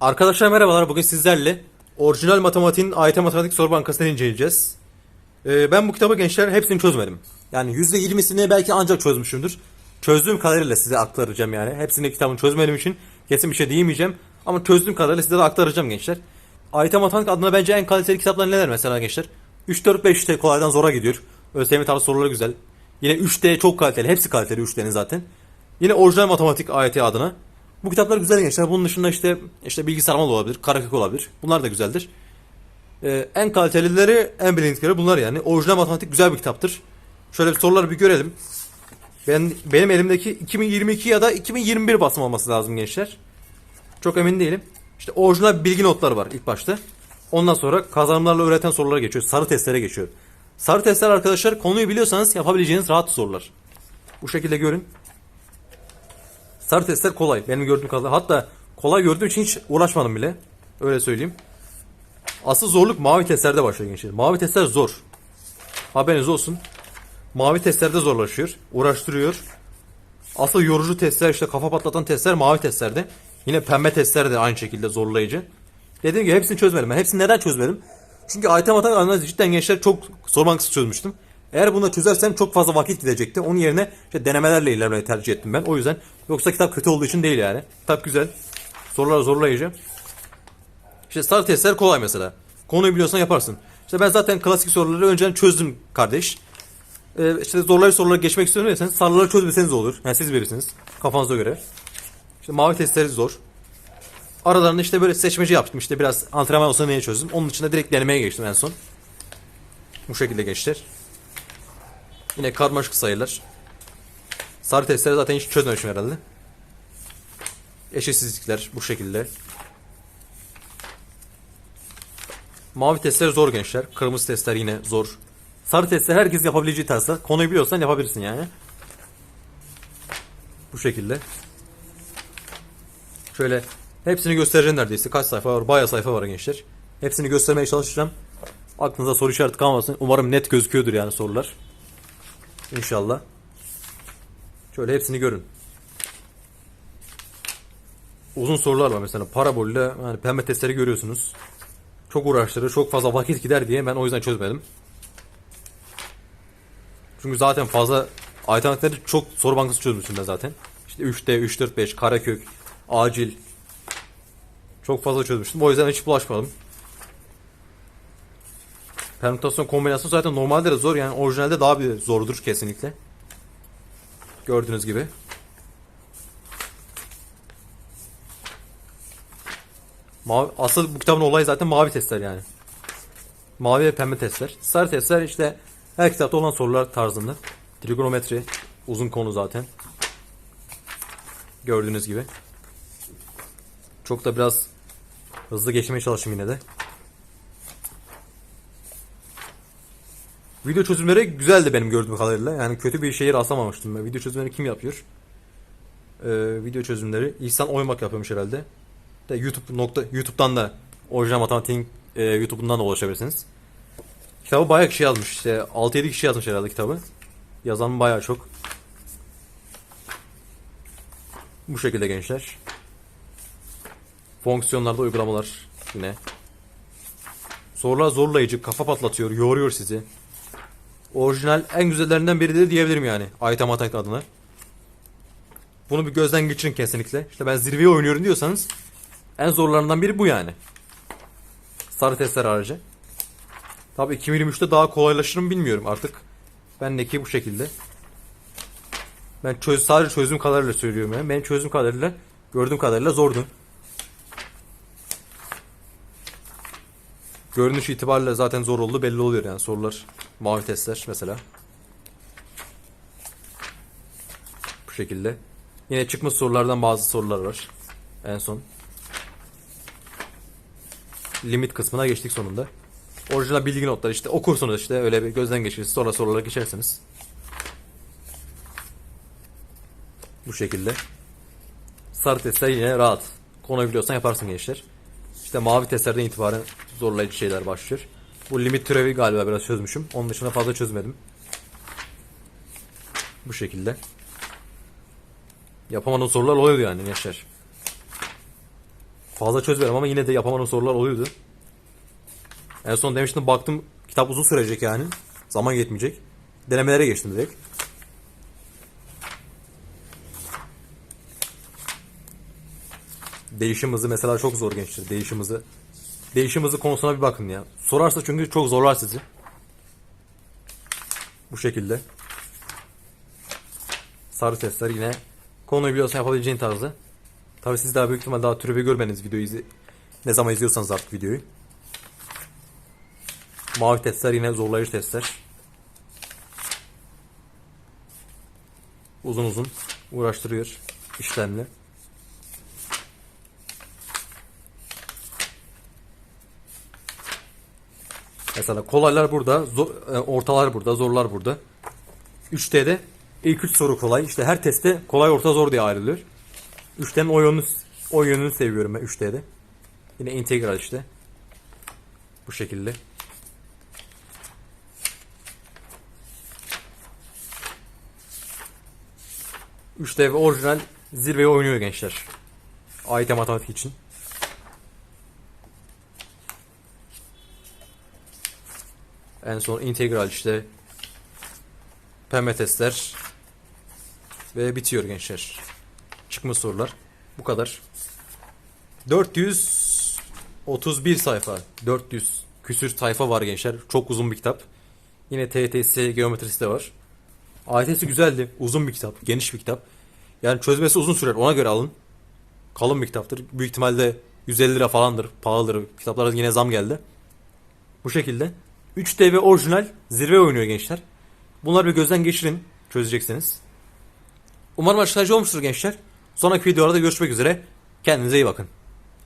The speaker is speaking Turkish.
Arkadaşlar merhabalar. Bugün sizlerle orijinal matematiğin AYT Matematik Soru Bankası'nı inceleyeceğiz. Ee, ben bu kitabı gençler hepsini çözmedim. Yani %20'sini belki ancak çözmüşümdür. Çözdüğüm kadarıyla size aktaracağım yani. Hepsini kitabını çözmediğim için kesin bir şey diyemeyeceğim. Ama çözdüğüm kadarıyla size de aktaracağım gençler. AYT Matematik adına bence en kaliteli kitaplar neler mesela gençler? 3, 4, 5 işte kolaydan zora gidiyor. ÖSYM tarzı soruları güzel. Yine 3D çok kaliteli. Hepsi kaliteli 3D'nin zaten. Yine orijinal matematik AYT adına. Bu kitaplar güzel gençler. Bunun dışında işte işte bilgisayar mal olabilir, karakök olabilir. Bunlar da güzeldir. Ee, en kalitelileri, en bilindikleri bunlar yani. Orijinal matematik güzel bir kitaptır. Şöyle bir soruları bir görelim. Ben benim elimdeki 2022 ya da 2021 basım olması lazım gençler. Çok emin değilim. İşte orijinal bilgi notları var ilk başta. Ondan sonra kazanımlarla öğreten sorulara geçiyor. Sarı testlere geçiyor. Sarı testler arkadaşlar konuyu biliyorsanız yapabileceğiniz rahat sorular. Bu şekilde görün. Sarı testler kolay. Benim gördüğüm kadarıyla. Hatta kolay gördüğüm için hiç uğraşmadım bile. Öyle söyleyeyim. Asıl zorluk mavi testlerde başlıyor gençler. Mavi testler zor. Haberiniz olsun. Mavi testlerde zorlaşıyor. Uğraştırıyor. Asıl yorucu testler işte kafa patlatan testler mavi testlerde. Yine pembe testler de aynı şekilde zorlayıcı. Dediğim gibi hepsini çözmedim. Ben hepsini neden çözmedim? Çünkü AYT matematik analizi cidden gençler çok soru bankası çözmüştüm. Eğer bunu çözersem çok fazla vakit gidecekti. Onun yerine işte denemelerle ilerlemeyi tercih ettim ben. O yüzden yoksa kitap kötü olduğu için değil yani. Kitap güzel. Sorular zorlayıcı. İşte sarı testler kolay mesela. Konuyu biliyorsan yaparsın. İşte ben zaten klasik soruları önceden çözdüm kardeş. Ee, işte zorlayıcı soruları geçmek istiyorsanız sarıları çözmeseniz de olur. Yani siz verirsiniz. Kafanıza göre. İşte mavi testleri zor. Aralarında işte böyle seçmeci yaptım. İşte biraz antrenman olsa neye çözdüm. Onun dışında direkt denemeye geçtim en son. Bu şekilde gençler. Yine karmaşık sayılar. Sarı testleri zaten hiç çözmemişim herhalde. Eşitsizlikler bu şekilde. Mavi testler zor gençler. Kırmızı testler yine zor. Sarı testler herkes yapabileceği tarzda. Konuyu biliyorsan yapabilirsin yani. Bu şekilde. Şöyle hepsini göstereceğim neredeyse. Kaç sayfa var? Bayağı sayfa var gençler. Hepsini göstermeye çalışacağım. Aklınıza soru işareti kalmasın. Umarım net gözüküyordur yani sorular. İnşallah. Şöyle hepsini görün. Uzun sorular var mesela parabolle yani pembe testleri görüyorsunuz. Çok uğraştırır, çok fazla vakit gider diye ben o yüzden çözmedim. Çünkü zaten fazla alternatifleri çok soru bankası çözmüşüm ben zaten. İşte 3D, 3, 4, 5, karekök, acil. Çok fazla çözmüştüm. O yüzden hiç bulaşmadım. Permütasyon kombinasyon zaten normalde de zor yani orijinalde daha bir zordur kesinlikle. Gördüğünüz gibi. Mavi, asıl bu kitabın olayı zaten mavi testler yani. Mavi ve pembe testler. Sarı testler işte her kitapta olan sorular tarzında. Trigonometri uzun konu zaten. Gördüğünüz gibi. Çok da biraz hızlı geçmeye çalışayım yine de. Video çözümleri güzeldi benim gördüğüm kadarıyla. Yani kötü bir şeye rastlamamıştım ben. Video çözümleri kim yapıyor? Ee, video çözümleri İhsan Oymak yapıyormuş herhalde. De YouTube nokta YouTube'dan da orijinal matematiğin e, YouTube'undan da ulaşabilirsiniz. Kitabı bayağı kişi yazmış. İşte 6-7 kişi yazmış herhalde kitabı. Yazan bayağı çok. Bu şekilde gençler. Fonksiyonlarda uygulamalar yine. Sorular zorlayıcı, kafa patlatıyor, yoruyor sizi. Orijinal en güzellerinden biri de diyebilirim yani. Ayta Matematik adına. Bunu bir gözden geçirin kesinlikle. İşte ben zirveye oynuyorum diyorsanız en zorlarından biri bu yani. Sarı testler harici. Tabii 2023'te daha kolaylaşır mı bilmiyorum artık. Bendeki bu şekilde. Ben çöz, sadece çözdüğüm kadarıyla söylüyorum yani. Benim çözdüğüm kadarıyla, gördüğüm kadarıyla zordu. Görünüş itibariyle zaten zor oldu belli oluyor yani sorular. Mavi testler mesela. Bu şekilde. Yine çıkmış sorulardan bazı sorular var. En son. Limit kısmına geçtik sonunda. Orijinal bilgi notları işte okursunuz işte öyle bir gözden geçirirsiniz sonra sorulara geçersiniz. Bu şekilde. Sarı testler yine rahat. Konuyu biliyorsan yaparsın gençler. İşte mavi testlerden itibaren zorlayıcı şeyler başlıyor. Bu limit türevi galiba biraz çözmüşüm. Onun dışında fazla çözmedim. Bu şekilde. Yapamadığım sorular oluyordu yani gençler. fazla çözmedim ama yine de yapamadığım sorular oluyordu. En son demiştim baktım kitap uzun sürecek yani. Zaman yetmeyecek. Denemelere geçtim direkt. Değişim hızı mesela çok zor gençler. Değişim hızı. Değişim hızı konusuna bir bakın ya. Sorarsa çünkü çok zorlar sizi. Bu şekilde. Sarı testler yine konuyu biliyorsan yapabileceğin tarzda. Tabi siz daha büyük ihtimal daha türevi görmeniz videoyu izle ne zaman izliyorsanız artık videoyu. Mavi testler yine zorlayıcı testler. Uzun uzun uğraştırıyor işlemle. Mesela kolaylar burada, zor, e, ortalar burada, zorlar burada. 3D'de ilk 3 soru kolay. İşte her testte kolay, orta, zor diye ayrılıyor. 3D'nin o yönünü, o yönünü seviyorum ben 3D'de. Yine integral işte. Bu şekilde. Üç d ve orijinal zirveye oynuyor gençler. AYT matematik için. En son integral işte. Pembe testler. Ve bitiyor gençler. Çıkma sorular. Bu kadar. 431 sayfa. 400 küsür sayfa var gençler. Çok uzun bir kitap. Yine TTS geometrisi de var. AYT'si güzeldi. Uzun bir kitap. Geniş bir kitap. Yani çözmesi uzun sürer. Ona göre alın. Kalın bir kitaptır. Büyük ihtimalle 150 lira falandır. Pahalıdır. Kitaplara yine zam geldi. Bu şekilde. 3D ve orijinal zirve oynuyor gençler. Bunları bir gözden geçirin. Çözeceksiniz. Umarım açıklayıcı olmuştur gençler. Sonraki videolarda görüşmek üzere. Kendinize iyi bakın.